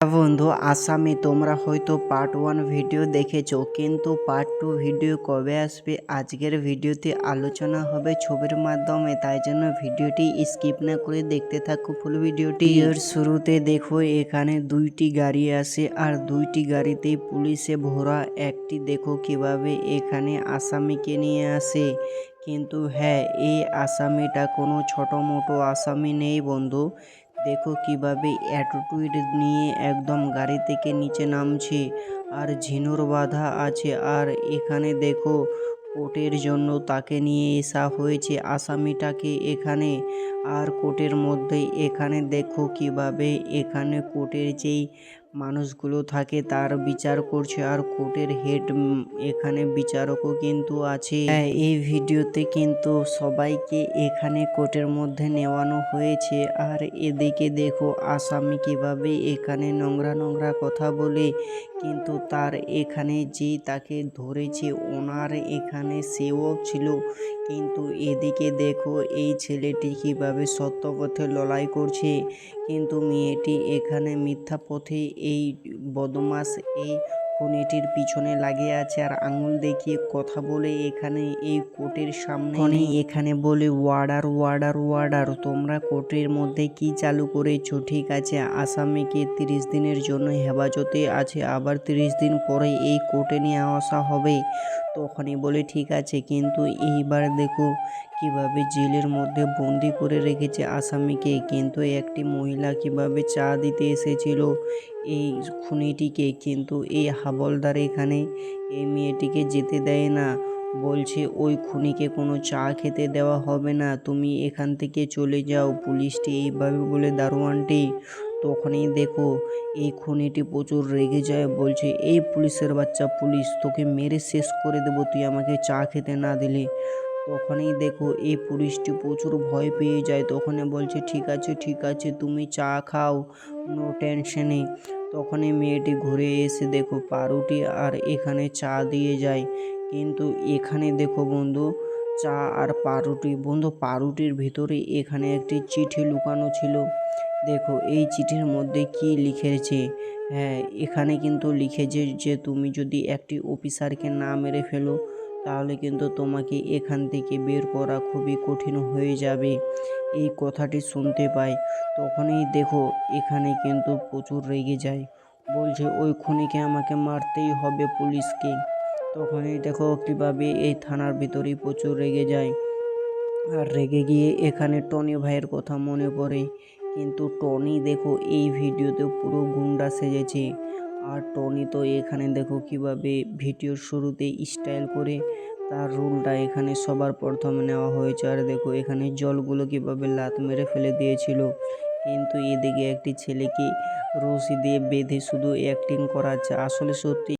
বন্ধু, আসামে তোমরা হয়তো পার্ট ওয়ান ভিডিও দেখেছ, কিন্তু পার্ট টু ভিডিও কবে আসবে? আজকের ভিডিওতে আলোচনা হবে ছবির মাধ্যমে, তাই জন্য ভিডিওটি স্কিপ না করে দেখতে থাকো ফুল ভিডিওটি এর শুরুতে দেখো, এখানে দুইটি গাড়ি আসে আর দুইটি গাড়িতেই পুলিশে ভরা। একটি দেখো কীভাবে এখানে আসামিকে নিয়ে আসে। কিন্তু হ্যাঁ এই আসামিটা কোনো ছোট মোটো আসামি নেই বন্ধু। দেখো কীভাবে অ্যাটিটিউড নিয়ে একদম গাড়ি থেকে নিচে নামছে। আর ঝিনুর বাঁধা আছে। আর এখানে দেখো, কোর্টের জন্য তাকে নিয়ে এসা হয়েছে আসামিটাকে এখানে। আর কোর্টের মধ্যেই এখানে দেখো কীভাবে এখানে কোর্টের যেই মানুষগুলো থাকে তার বিচার করছে আর কোর্টের হেড এখানে বিচারকও কিন্তু আছে। হ্যাঁ এই ভিডিওতে কিন্তু সবাইকে এখানে কোর্টের মধ্যে নেওয়ানো হয়েছে। আর এদিকে দেখো আসামি কীভাবে এখানে নোংরা নোংরা কথা বলে, কিন্তু তার এখানে যে তাকে ধরেছে ওনার এখানে সেও ছিল। কিন্তু এদিকে দেখো এই ছেলেটি কীভাবে সত্য পথে লড়াই করছে। কিন্তু মেয়েটি এখানে মিথ্যা পথে এই বদমাস এই খুনিটির পিছনে লাগিয়ে আছে আর আঙুল দেখিয়ে কথা বলে এখানে এই কোর্টের সামনে এখানে বলে ওয়ার্ডার ওয়ার্ডার ওয়ার্ডার তোমরা কোর্টের মধ্যে কি চালু করেছ? ঠিক আছে আসামিকে তিরিশ দিনের জন্য হেফাজতে আছে। আবার তিরিশ দিন পরে এই কোর্টে নিয়ে আসা হবে। তখনই বলে, ঠিক আছে, কিন্তু এইবার দেখো কীভাবে জেলের মধ্যে বন্দি করে রেখেছে আসামিকে। কিন্তু একটি মহিলা কীভাবে চা দিতে এসেছিল এই খুনিটিকে? কিন্তু এই হাবলদার এখানে এই মেয়েটিকে যেতে দেয় না। বলছে, ওই খুনিকে কোনো চা খেতে দেওয়া হবে না। তুমি এখান থেকে চলে যাও। পুলিশটি এইভাবে বলে, দারোয়ানটি তখনই দেখো, এই খুনিটি প্রচুর রেগে যায়, বলছে, এই পুলিশের বাচ্চা, পুলিশ, তোকে মেরে শেষ করে দেবো, তুই আমাকে চা খেতে না দিলে। তখনই দেখো, এই পুলিশটি প্রচুর ভয় পেয়ে যায়, তখনই বলছে, ঠিক আছে ঠিক আছে, তুমি চা খাও নো টেনশনে তখনই মেয়েটি ঘুরে এসে দেখো, পারুটি আর এখানে চা দিয়ে যায়। কিন্তু এখানে দেখো বন্ধু, চা আর পাউরুটি বন্ধু পাউরুটির ভিতরে এখানে একটি চিঠি লুকানো ছিল। দেখো, এই চিঠির মধ্যে কি লিখেছে? হ্যাঁ এখানে কিন্তু লিখেছে যে তুমি যদি একটি অফিসারকে না মেরে ফেলো, তাহলে কিন্তু তোমাকে এখান থেকে বের করা খুবই কঠিন হয়ে যাবে। এই কথাটি শুনতে পাই। তখনই দেখো, এখানে কিন্তু প্রচুর রেগে যায়। বলছে, ওই খুনিকে আমাকে মারতেই হবে পুলিশকে। তখনই দেখো, কীভাবে এই থানার ভিতরেই প্রচুর রেগে যায়। আর রেগে গিয়ে এখানে টনি ভাইয়ের কথা মনে পড়ে। কিন্তু টনি দেখো, এই ভিডিওতে পুরো গুন্ডা সেজেছে। আর টনি তো এখানে দেখো কীভাবে ভিডিওর শুরুতে স্টাইল করে তার রুলটা এখানে সবার প্রথমে নেওয়া হয়েছে। আর দেখো, এখানে জলগুলো কীভাবে লাত মেরে ফেলে দিয়েছিল। কিন্তু এদিকে একটি ছেলেকে রশি দিয়ে বেঁধে শুধু অ্যাক্টিং করাচ্ছে। আসলে সত্যি